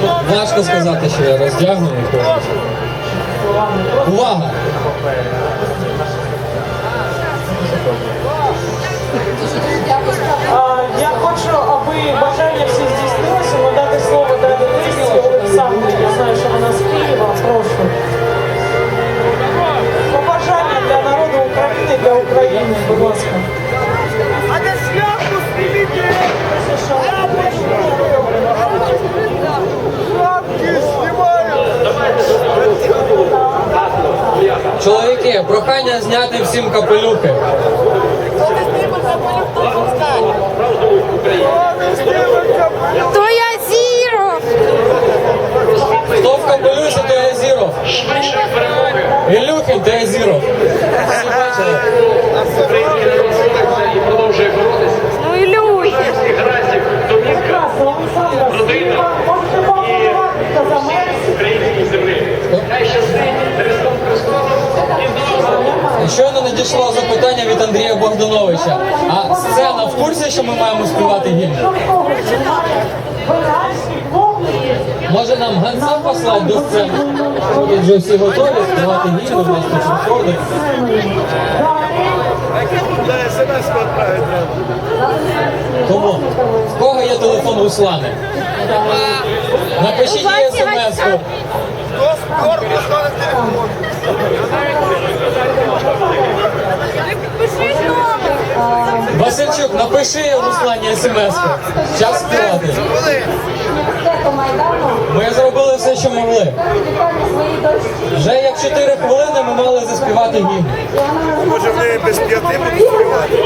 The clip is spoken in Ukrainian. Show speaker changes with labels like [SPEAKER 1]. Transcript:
[SPEAKER 1] Тут важко сказати, що я роздягнений повністю. Увага!
[SPEAKER 2] А, Я хочу, аби бажання всі здійснилося, надати слово далі Лисі Олександрі. Я знаю, що вона з Києва. Прошу. Побажання для народу України, для України,
[SPEAKER 1] Чоловіки, прохання зняти всім капелюхи.
[SPEAKER 3] То я зіро.
[SPEAKER 1] Хто в капелюсі, то я зіров. Ілюхін, то я зіров. Всі бачили?
[SPEAKER 3] Ну і люхи.
[SPEAKER 1] Щойно надійшло запитання від Андрія Богдановича. А сцена в курсі, що ми маємо співати гімн? Може нам гонца послати до сцени? Тут вже всі готові співати гімн, у нас тут виходить. Тому в кого є телефон Руслани? Напишіть їй смс-ку.
[SPEAKER 4] Кто на телефон?
[SPEAKER 1] Васильчук, напиши Руслані смс-ку. Час співати. Ми зробили все, що могли. Вже як 4 хвилини ми мали заспівати гімн.
[SPEAKER 4] Може вони без п'яти будуть співати?